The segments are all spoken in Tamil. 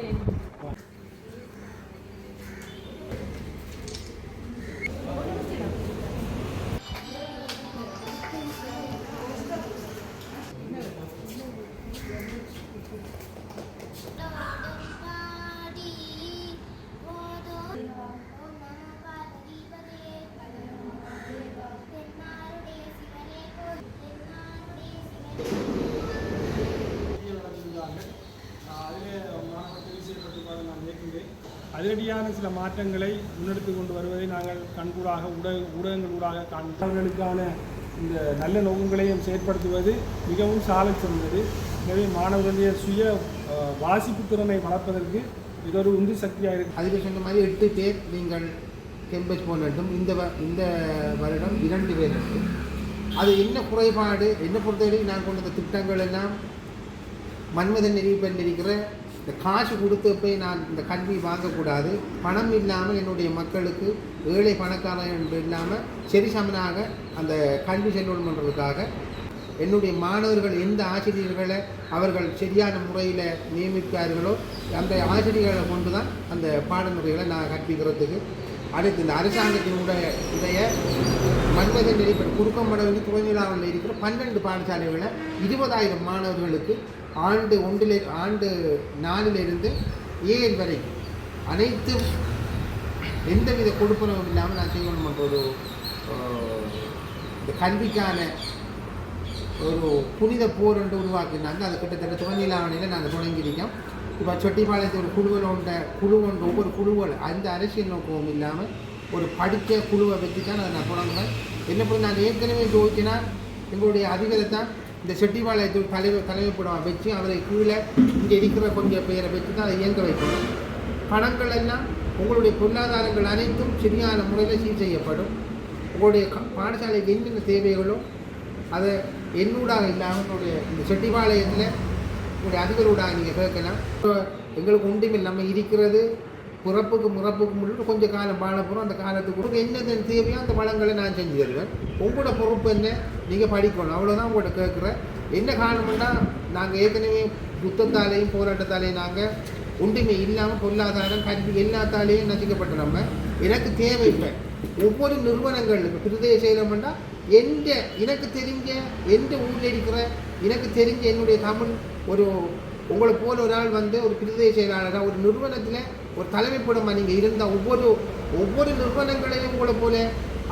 que அதிரடியான சில மாற்றங்களை முன்னெடுத்து கொண்டு வருவதை நாங்கள் கண்கூடாக ஊடக ஊடகங்களூடாக காண்பவர்களுக்கான இந்த நல்ல நோக்கங்களையும் செயற்படுத்துவது மிகவும் சாலச் சிறந்தது எனவே மாணவர்களுடைய சுய வாசிப்பு திறனை வளர்ப்பதற்கு இது ஒரு உந்து சக்தியாக இருக்கு. அதுக்கு சொன்ன மாதிரி எட்டு பேர் நீங்கள் கேம்பஸ் போனட்டும் இந்த இந்த வருடம் இரண்டு பேர் இருக்கு. அது என்ன குறைபாடு என்ன பொறுத்தவரை நான் கொண்ட இந்த திட்டங்கள் எல்லாம் மன்மதன் நெறிப்பெண் இருக்கிற இந்த காசு கொடுத்து போய் நான் இந்த கல்வி வாங்கக்கூடாது. பணம் இல்லாமல் என்னுடைய மக்களுக்கு ஏழை பணக்காரன் என்று இல்லாமல் சரிசமனாக அந்த கல்வி செல்லணுன்றதுக்காக என்னுடைய மாணவர்கள் எந்த ஆசிரியர்களை அவர்கள் சரியான முறையில் நியமிப்பார்களோ அந்த ஆசிரியர்களை கொண்டு தான் அந்த பாடமுறைகளை நான் கற்பிக்கிறதுக்கு அடுத்து இந்த அரசாங்கத்தினுடைய உடைய மன்மதன் நெறிப்பெண் வந்து துணைநிலாவில் இருக்கிற பன்னெண்டு பாடசாலைகளை இருபதாயிரம் மாணவர்களுக்கு ஆண்டு ஒன்றிலே ஆண்டு நாலிலிருந்து ஏழு வரை அனைத்தும் எந்தவித கொடுப்பனவும் இல்லாமல் நான் செய்யணும் என்ற ஒரு இந்த கல்விக்கான ஒரு புனித போர் என்று உருவாக்கினாங்க. அது கிட்டத்தட்ட துணைநிலாவணையில் நாங்கள் தொடங்கியிருக்கோம். இப்போ சொட்டிப்பாளையத்தில் ஒரு குழுவில் உண்ட குழு உண்ட ஒவ்வொரு குழுவில் அந்த அரசியல் நோக்கமும் இல்லாமல் ஒரு படித்த குழுவை வச்சு தான் அதை நான் தொடங்குவேன். என்ன பண்ண நான் ஏற்கனவே ஜோதிச்சினா எங்களுடைய அதிபரை தான் இந்த செட்டிப்பாளையத்தில் தலைவர் தலைமைப்படம் வச்சு அவரை கீழே இங்கே இருக்கிற கொஞ்சம் பேரை வச்சு தான் அதை இயங்க வைக்கணும். பணங்கள் எல்லாம் உங்களுடைய பொருளாதாரங்கள் அனைத்தும் சரியான முறையில் சீர் செய்யப்படும். உங்களுடைய பாடசாலைக்கு என்னென்ன தேவைகளோ அதை என்னூடாக இல்லாமல் உங்களுடைய இந்த செட்டிப்பாளையத்தில் உங்களுடைய அதிபரோடாக நீங்கள் கேட்கலாம். இப்போ எங்களுக்கு உண்டுமே நம்ம இருக்கிறது பிறப்புக்கு முறப்புக்கு முன்னாடி கொஞ்சம் காலம் வாழ போகிறோம் அந்த காலத்துக்கு உங்களுக்கு என்னென்ன தேவையோ அந்த பழங்களை நான் செஞ்சு தருவேன். உங்களோட பொறுப்பு என்ன? நீங்கள் படிக்கணும். அவ்வளோதான் உங்கள்கிட்ட கேட்குறேன். என்ன காரணம்னா நாங்கள் ஏற்கனவே புத்தத்தாலேயும் போராட்டத்தாலேயும் நாங்கள் ஒன்றுமே இல்லாமல் பொருளாதாரம் கல்வி எல்லாத்தாலேயும் நசிக்கப்பட்ட நம்ம. எனக்கு தேவை இல்லை. ஒவ்வொரு நிறுவனங்கள் இப்போ பிரதேச செயலம்னா எந்த எனக்கு தெரிஞ்ச எந்த ஊரில் இருக்கிற எனக்கு தெரிஞ்ச என்னுடைய தமிழ் ஒரு உங்களை போல ஒரு ஆள் வந்து ஒரு பிரதேச செயலாளராக ஒரு நிறுவனத்தில் ஒரு தலைமைப்படமாக நீங்கள் இருந்தால் ஒவ்வொரு ஒவ்வொரு நிறுவனங்களையும் உங்களை போல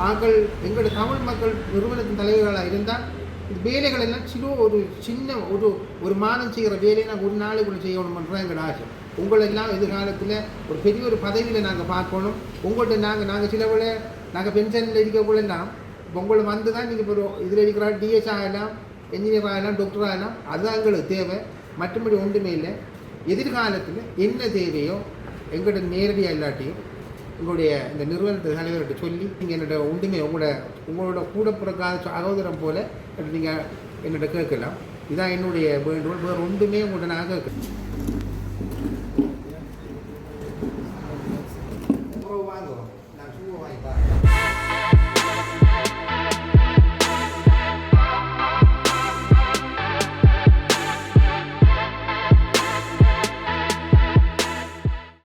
ஆக்கள் எங்களோட தமிழ் மக்கள் நிறுவனத்தின் தலைவர்களாக இருந்தால் இந்த வேலைகள் எல்லாம் சிறு ஒரு சின்ன ஒரு ஒரு மாதம் செய்கிற வேலையை நாங்கள் ஒரு நாளைக்குள்ள செய்யணும்ன்றது எங்களோட ஆசை. உங்களெல்லாம் எதிர்காலத்தில் ஒரு பெரிய ஒரு பதவியில் நாங்கள் பார்க்கணும். உங்கள்கிட்ட நாங்கள் நாங்கள் சிலவில் நாங்கள் பென்ஷனில் இருக்கக்குள்ளெல்லாம் உங்களை வந்து தான் நீங்கள் இப்போ இதில் இருக்கிற டிஎஸ் ஆகலாம் என்ஜினியர் ஆகலாம் டாக்டர் ஆகலாம் அதுதான் எங்களுக்கு தேவை. மற்றபடி ஒன்றுமே இல்லை. எதிர்காலத்தில் என்ன தேவையோ எங்கள்கிட்ட நேரடியாக இல்லாட்டியும் உங்களுடைய இந்த நிறுவனத்தை தலைவர்கிட்ட சொல்லி நீங்கள் என்னோட ஒன்றுமே உங்களோட உங்களோட கூட பிறக்காத சகோதரம் போல நீங்கள் என்னோட கேட்கலாம். இதான் என்னுடைய வேண்டுகோள். வேறு ஒன்றுமே உங்கள்கிட்ட நான் கேட்கலாம் வாங்குவோம் நான் சும்மா வாங்கி